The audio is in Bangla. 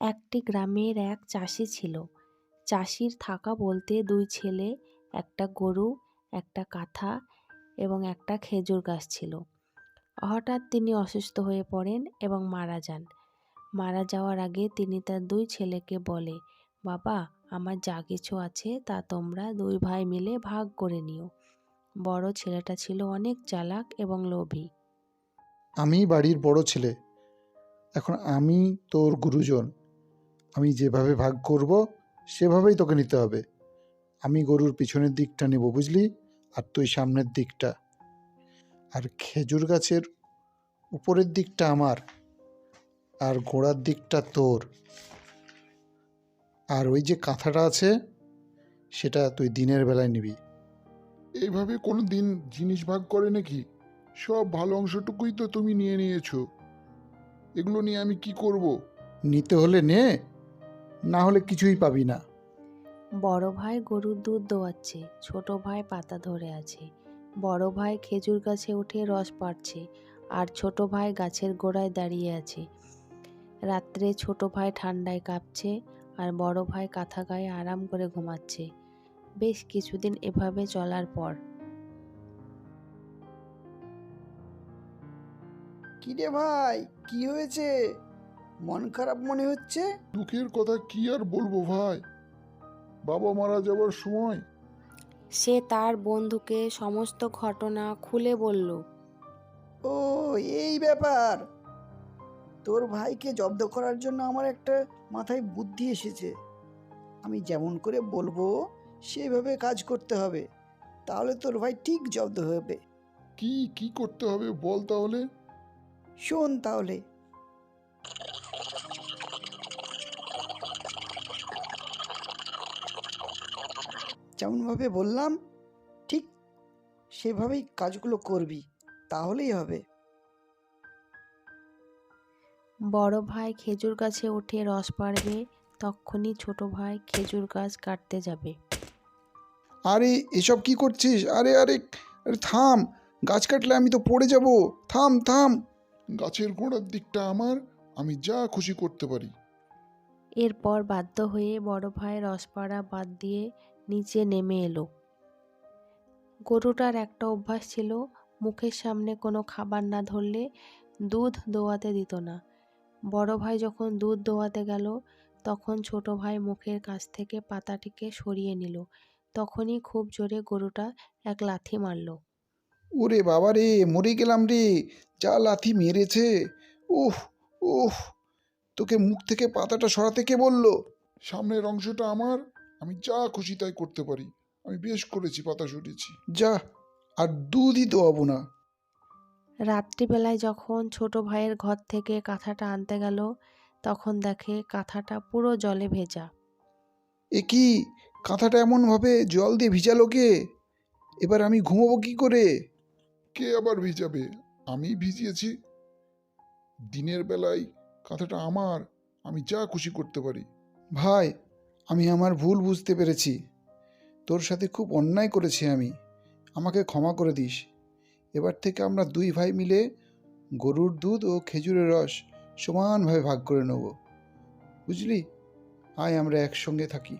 একটি গ্রামের এক চাষি ছিল। চাষির থাকা বলতে দুই ছেলে, একটা গরু, একটা কাঁথা এবং একটা খেজুর গাছ ছিল। হঠাৎ তিনি অসুস্থ হয়ে পড়েন এবং মারা যান। মারা যাওয়ার আগে তিনি তার দুই ছেলেকে বলে, বাবা, আমার যা কিছু আছে তা তোমরা দুই ভাই মিলে ভাগ করে নিও। বড় ছেলেটা ছিল অনেক চালাক এবং লোভী। আমি বাড়ির বড় ছেলে। এখন আমি তোর গুরুজন। আমি যেভাবে ভাগ করব সেভাবেই তোকে নিতে হবে। আমি গরুর পিছনের দিকটা নেব বুঝলি? আর তুই সামনের দিকটা। আর খেজুর গাছের উপরের দিকটা আমার আর গোড়ার দিকটা তোর। আর ওই যে কাঁথাটা আছে সেটা তুই দিনের বেলায় নিবি। এইভাবে কোনো দিন জিনিস ভাগ করে নাকি? সব ভালো অংশটুকুই তো তুমি নিয়ে নিয়েছো। এগুলো নিয়ে আমি কি করব। নিতে হলে নে। না হলে কিছুই পাবি না। বড় ভাই গরুর দুধ দোয়াচ্ছে ছোট ভাই পাতা ধরে আছে। বড় ভাই খেজুর গাছে উঠে রস পাড়ছে আর ছোট ভাই গাছের গোড়ায় দাঁড়িয়ে আছে। রাত্রে ছোট ভাই ঠান্ডায় কাঁপছে আর বড় ভাই কাঁথা গায়ে আরাম করে ঘুমাচ্ছে। বেশ কিছুদিন এভাবে চলার পর। কিরে ভাই কি হয়েছে? মন খারাপ মনে হচ্ছে? দুঃখের কথা কি আর বলব ভাই? বাবা মারা যাবার সময়। সে তার বন্ধুকে সমস্ত ঘটনা খুলে বলল। ও এই ব্যাপার। তোর ভাইকে জব্দ করার জন্য আমার একটা মাথায় বুদ্ধি এসেছে। আমি যেমন করে বলব সেভাবে কাজ করতে হবে। তাহলে তোর ভাই ঠিক জব্দ হবে। কি কি করতে হবে বল তাহলে? শোন তাহলে। যেমনভাবে বললাম ঠিক সেভাবেই কাজগুলো করবি তাহলেই হবে। বড় ভাই খেজুর গাছে উঠে রস পাড়বে তক্ষুনি ছোট ভাই খেজুর গাছ কাটতে যাবে। আরে এসব কি করছিস? আরে আরে আরে থাম গাছ কাটলে আমি তো পড়ে যাব। থাম থাম। গাছের গোড়ার দিকটা আমার আমি যা খুশি করতে পারি। এরপর বাধ্য হয়ে বড় ভাই রসপাড়া বাদ দিয়ে নিচে নেমে এলো। গরুটার একটা অভ্যাস ছিল, মুখের সামনে কোনো খাবার না ধরলে দুধ দোয়াতে দিত না। বড় ভাই যখন দুধ দোয়াতে গেল, তখন ছোট ভাই মুখের কাছ থেকে পাতাটিকে সরিয়ে নিল। তখনই খুব জোরে গরুটা এক লাথি মারল। ওরে বাবা রে, মরে গেলাম রে, যা লাথি মেরেছে। উহ উহ তোকে মুখ থেকে পাতাটা সরাতে কে বলল? সামনের অংশটা আমার। আমি যা খুশি তাই করতে পারি। আমি বেশ করেছি পাতা সরিয়েছি যা আর দুধই দোয়াবো না। রাত্রিবেলায় যখন ছোট ভাইয়ের ঘর থেকে কাঁথাটা আনতে গেল তখন দেখে কাঁথাটা পুরো জলে ভেজা। এ কি? কাঁথাটা এমনভাবে জল দিয়ে ভিজালো কে? এবার আমি ঘুমোবো কি করে? কে আবার ভিজাবে? আমি ভিজিয়েছি। দিনের বেলায় কথাটা আমার আমি যা খুশি করতে পারি। ভাই আমি আমার ভুল বুঝতে পেরেছি। তোর সাথে খুব অন্যায় করেছি আমি। আমাকে ক্ষমা করে দিস। এবার থেকে আমরা দুই ভাই মিলে গরুর দুধ ও খেজুরের রস সমানভাবে ভাগ করে নেব। বুঝলি? আয় আমরা একসঙ্গে থাকি।